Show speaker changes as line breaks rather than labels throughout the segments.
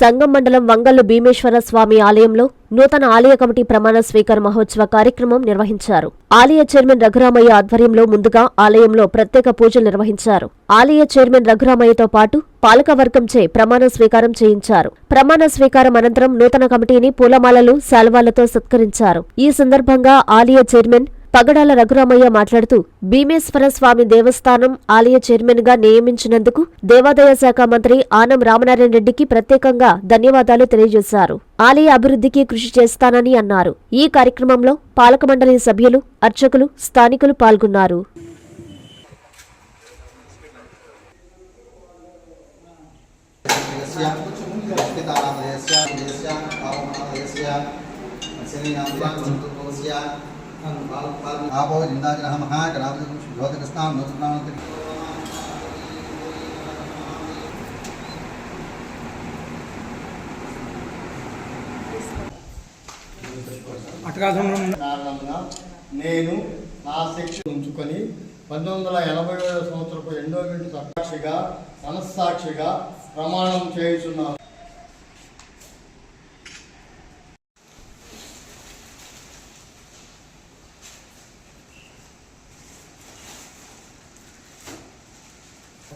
సంగం మండలం వంగల్లు భీమేశ్వర స్వామి ఆలయంలో నూతన ఆలయ కమిటీ ప్రమాణ స్వీకార మహోత్సవ కార్యక్రమం నిర్వహించారు. ఆలయ చైర్మన్ రఘురామయ్య ఆధ్వర్యంలో ముందుగా ఆలయంలో ప్రత్యేక పూజలు నిర్వహించారు. ఆలయ చైర్మన్ రఘురామయ్యతో పాటు పాలకవర్గంచే ప్రమాణ స్వీకారం చేయించారు. ప్రమాణ స్వీకారం అనంతరం నూతన కమిటీని పూలమాలలు శాల్వాలతో సత్కరించారు. ఈ సందర్భంగా ఆలయ చైర్మన్ పగడాల రఘురామయ్య మాట్లాడుతూ భీమేశ్వర స్వామి దేవస్థానం ఆలయ చైర్మన్గా నియమించినందుకు దేవాదాయ శాఖ మంత్రి ఆనం రామనారాయణ రెడ్డికి ప్రత్యేకంగా ధన్యవాదాలు తెలియజేశారు ఆలయ అభివృద్ధికి కృషి చేస్తానని అన్నారు ఈ కార్యక్రమంలో పాలక మండలి సభ్యులు అర్చకులు స్థానికులు పాల్గొన్నారు
यस्य पितामहस्य यस्य पावमानस्य शनीनाथस्य आपो जिन्दाजनः महाकरावतिकृष्णां नोतनामन्त्रि
అటకాసంలో
కారణంగా నేను నా శక్తి ఉంచుకొని పంతొమ్మిది వందల ఎనభై ఏడవ సంవత్సరపు ఎండోమెంట్ సాక్షిగా మనస్సాక్షిగా ప్రమాణం చేయుచున్నాను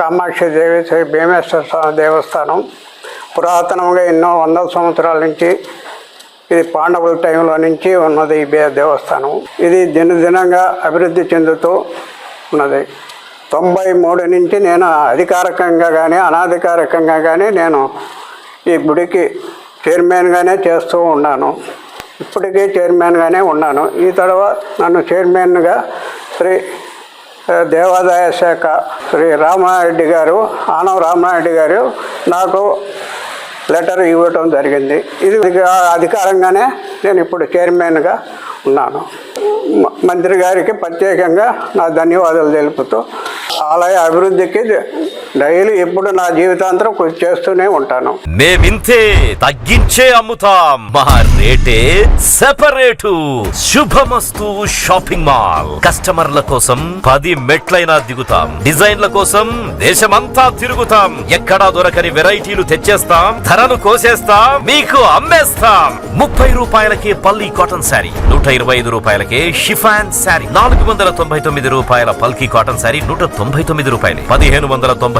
కామాక్షి దేవి శ్రీ భీమేశ్వర స్వామి దేవస్థానం. పురాతనంగా ఎన్నో వందల సంవత్సరాల నుంచి ఇది పాండవుల టైంలో నుంచి ఉన్నది ఈ దేవస్థానం. ఇది దినదినంగా అభివృద్ధి చెందుతూ ఉన్నది. తొంభై మూడు నుంచి నేను అధికారికంగా కానీ అనాధికారికంగా కానీ నేను ఈ గుడికి చైర్మన్గానే చేస్తూ ఉన్నాను. ఇప్పటికీ చైర్మన్గానే ఉన్నాను. ఈ తర్వాత నన్ను చైర్మన్గా శ్రీ దేవాదాయ శాఖ శ్రీ రామారెడ్డి గారు ఆనవ రామారెడ్డి గారు నాకు లెటర్ ఇవ్వటం జరిగింది. ఇది అధికారంగానే నేను ఇప్పుడు చైర్మన్గా ఉన్నాను. మంత్రి గారికి ప్రత్యేకంగా నా ధన్యవాదాలు తెలుపుతూ ఆలయ అభివృద్ధికి డైలీ ఎప్పుడు నా జీవితాంతరం కృషి చేస్తూనే ఉంటాను.
మేమింతే తగ్గించే అమ్ముతాం. మా రేటే సెపరేటు. Shubhamastu shopping mall. కస్టమర్ల కోసం పది మెట్లైనా దిగుతాం. డిజైన్ల కోసం దేశమంతా తిరుగుతాం. ఎక్కడా దొరకని వెరైటీలు తెచ్చేస్తాం. ధరలు కోసేస్తాం. మీకు అమ్మేస్తాం. ముప్పై రూపాయలకే పల్లి కాటన్ శారీ నూట ఇరవై ఐదు రూపాయలకే షిఫాన్ శారీ నాలుగు వందల తొంభై తొమ్మిది రూపాయల పల్కి కాటన్ శారీ నూట తొంభై తొమ్మిది రూపాయలు పదిహేను వందల తొంభై